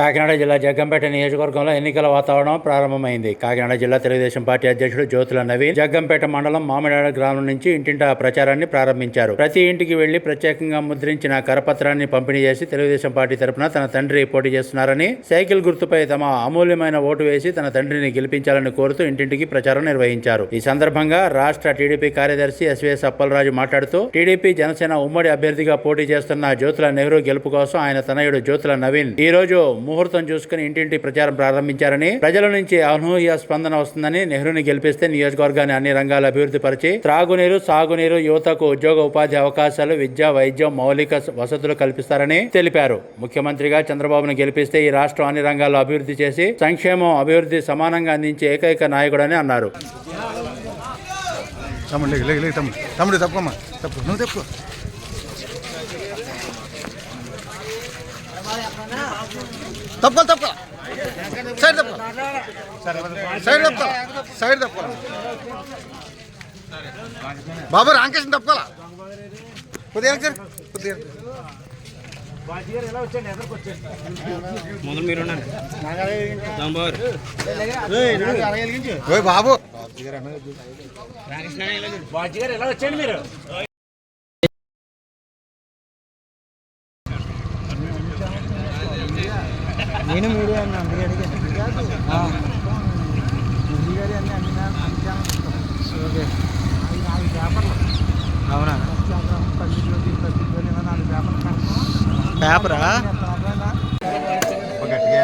కాకినాడ జిల్లా జగ్గంపేట నియోజకవర్గంలో ఎన్నికల వాతావరణం ప్రారంభమైంది. కాకినాడ జిల్లా తెలుగుదేశం పార్టీ అధ్యక్షుడు జ్యోతుల నవీన్ జగ్గంపేట మండలం మామిడాడ గ్రామం నుంచి ఇంటింటా ప్రచారాన్ని ప్రారంభించారు. ప్రతి ఇంటికి వెళ్ళి ప్రత్యేకంగా ముద్రించిన కరపత్రాన్ని పంపిణీ చేసి తెలుగుదేశం పార్టీ తరపున తన తండ్రి పోటీ చేస్తున్నారని సైకిల్ గుర్తుపై తమ అమూల్యమైన ఓటు వేసి తన తండ్రిని గెలిపించాలని కోరుతూ ఇంటింటికి ప్రచారం నిర్వహించారు. ఈ సందర్భంగా రాష్ట్ర టీడీపీ కార్యదర్శి ఎస్వీఎస్ అప్పలరాజు మాట్లాడుతూ టీడీపీ జనసేన ఉమ్మడి అభ్యర్థిగా పోటీ చేస్తున్న జ్యోతుల నెహ్రూ గెలుపు కోసం ఆయన తనయుడు జ్యోతుల నవీన్ ఈ రోజు ముహూర్తం చూసుకుని ఇంటింటి ప్రచారం ప్రారంభించారని ప్రజల నుంచి అనూహ్య స్పందన వస్తుందని నెహ్రూని గెలిపిస్తే నియోజకవర్గాన్ని అన్ని రంగాల అభివృద్ధి పరిచి త్రాగునీరు సాగునీరు యువతకు ఉద్యోగ ఉపాధి అవకాశాలు విద్య వైద్యం మౌలిక వసతులు కల్పిస్తారని తెలిపారు. ముఖ్యమంత్రిగా చంద్రబాబును గెలిపిస్తే ఈ రాష్ట్రం అన్ని రంగాల్లో అభివృద్ధి చేసి సంక్షేమం అభివృద్ధి సమానంగా అందించే ఏకైక నాయకుడని అన్నారు. తమ్ముడు తమ్ముడు. తప్పుకోమ్మా. తప్పు నువ్వు తప్పు తప్పుకో తప్పుకో సైడ్ తప్పుకో సైడ్ తప్పుకో సైడ్ తప్పుకో బాబు రామకృష్ణ తప్పుకోలా కొద్దిగా జరు, కొద్దిగా వెనక్కి. ముందు మీరు దాంబారు ఓయ్ బాబు. నేను కడతాం పేపరా గట్టిగా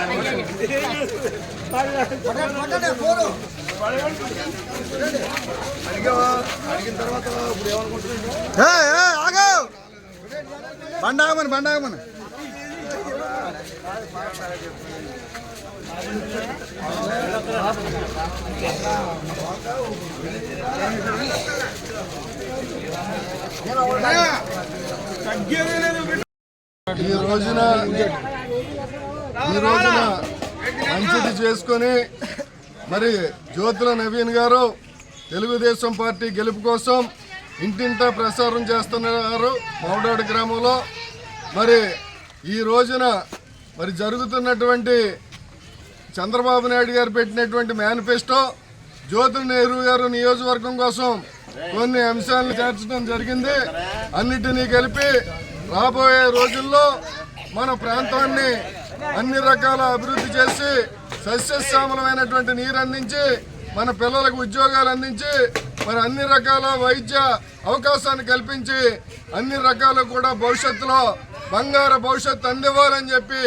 అవునండి. ఇంకా బాగాలేదు మళ్ళీ బండాగమని బండాగమని ఈ రోజున ఈ రోజున మంచిది చేసుకొని మరి జ్యోతుల నవీన్ గారు తెలుగుదేశం పార్టీ గెలుపు కోసం ఇంటింటా ప్రసారం చేస్తున్నారు మౌడాడు గ్రామంలో. మరి ఈ రోజున మరి జరుగుతున్నటువంటి చంద్రబాబు నాయుడు గారు పెట్టినటువంటి మేనిఫెస్టో జ్యోతి నెహ్రూ గారు నియోజకవర్గం కోసం కొన్ని అంశాలను చేర్చడం జరిగింది. అన్నిటినీ కలిపి రాబోయే రోజుల్లో మన ప్రాంతాన్ని అన్ని రకాల అభివృద్ధి చేసి సస్యశ్యామలమైనటువంటి నీరు అందించి మన పిల్లలకు ఉద్యోగాలు అందించి మరి అన్ని రకాల వైద్య అవకాశాన్ని కల్పించి అన్ని రకాలు కూడా భవిష్యత్తులో బంగారు భవిష్యత్తు అందివ్వాలని చెప్పి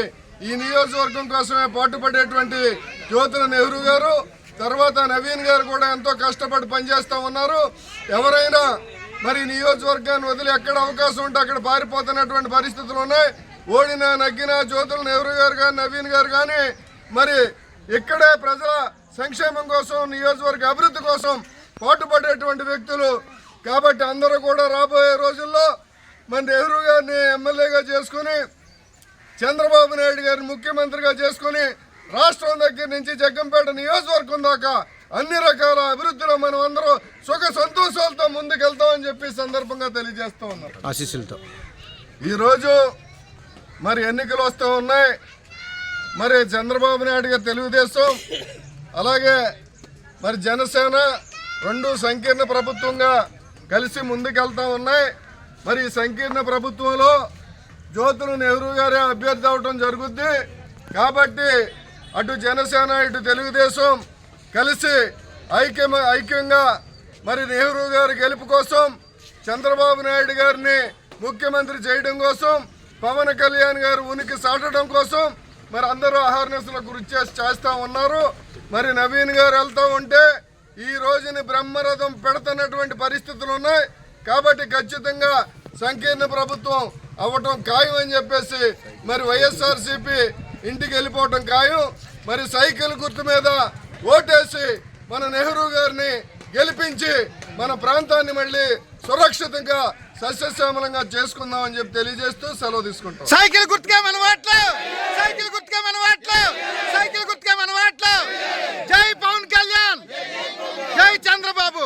ఈ నియోజకవర్గం కోసమే పాటుపడేటువంటి జ్యోతుల నెహ్రూ గారు తర్వాత నవీన్ గారు కూడా ఎంతో కష్టపడి పనిచేస్తూ ఉన్నారు. ఎవరైనా మరి నియోజకవర్గాన్ని వదిలి ఎక్కడ అవకాశం ఉంటే అక్కడ పారిపోతున్నటువంటి పరిస్థితులు ఉన్నాయి. ఓడిన నగ్గిన జ్యోతుల నెహ్రూ గారు కానీ నవీన్ గారు కానీ మరి ఇక్కడే ప్రజల సంక్షేమం కోసం నియోజకవర్గ అభివృద్ధి కోసం పాటుపడేటువంటి వ్యక్తులు కాబట్టి అందరూ కూడా రాబోయే రోజుల్లో మన నెహ్రూ గారిని ఎమ్మెల్యేగా చేసుకుని చంద్రబాబు నాయుడు గారిని ముఖ్యమంత్రిగా చేసుకుని రాష్ట్రం దగ్గర నుంచి జగ్గంపేట నియోజకవర్గం దాకా అన్ని రకాల అభివృద్ధిలో మనం అందరూ సుఖ సంతోషాలతో ముందుకెళ్తామని చెప్పి సందర్భంగా తెలియజేస్తూ ఉన్నారు ఆశీస్సులతో. ఈరోజు మరి ఎన్నికలు వస్తూ ఉన్నాయి. మరి చంద్రబాబు నాయుడు గారు తెలుగుదేశం అలాగే మరి జనసేన రెండు సంకీర్ణ ప్రభుత్వంగా కలిసి ముందుకెళ్తా ఉన్నాయి. మరి ఈ సంకీర్ణ ప్రభుత్వంలో జ్యోతులు నెహ్రూ గారే అభ్యర్థి అవ్వటం జరుగుద్ది. కాబట్టి అటు జనసేన ఇటు తెలుగుదేశం కలిసి ఐక్యం ఐక్యంగా మరి నెహ్రూ గారి గెలుపు కోసం చంద్రబాబు నాయుడు గారిని ముఖ్యమంత్రి చేయడం కోసం పవన్ కళ్యాణ్ గారు ఉనికి సాటడం కోసం మరి అందరూ అహర్నెస్ల గురి చేసి చేస్తూ ఉన్నారు. మరి నవీన్ గారు వెళ్తూ ఉంటే ఈ రోజుని బ్రహ్మరథం పెడుతున్నటువంటి పరిస్థితులు ఉన్నాయి. కాబట్టి ఖచ్చితంగా సంకీర్ణ ప్రభుత్వం అవ్వటం ఖాయం అని చెప్పేసి మరి వైఎస్ఆర్సీపీ ఇంటికి వెళ్ళిపోవటం ఖాయం. మరి సైకిల్ గుర్తు మీద ఓటేసి మన నెహ్రూ గారిని గెలిపించి మన ప్రాంతాన్ని మళ్ళీ సురక్షితంగా సస్యశ్యామలంగా చేసుకుందామని చెప్పి తెలియజేస్తూ సెలవు తీసుకుంటాం. సైకిల్ గుర్తుగా మన వాట్లు సైకిల్ గుర్తుగా మన వాట్లు సైకిల్ గుర్తుగా మన వాట్లు జై పవన్ కళ్యాణ్ జై చంద్రబాబు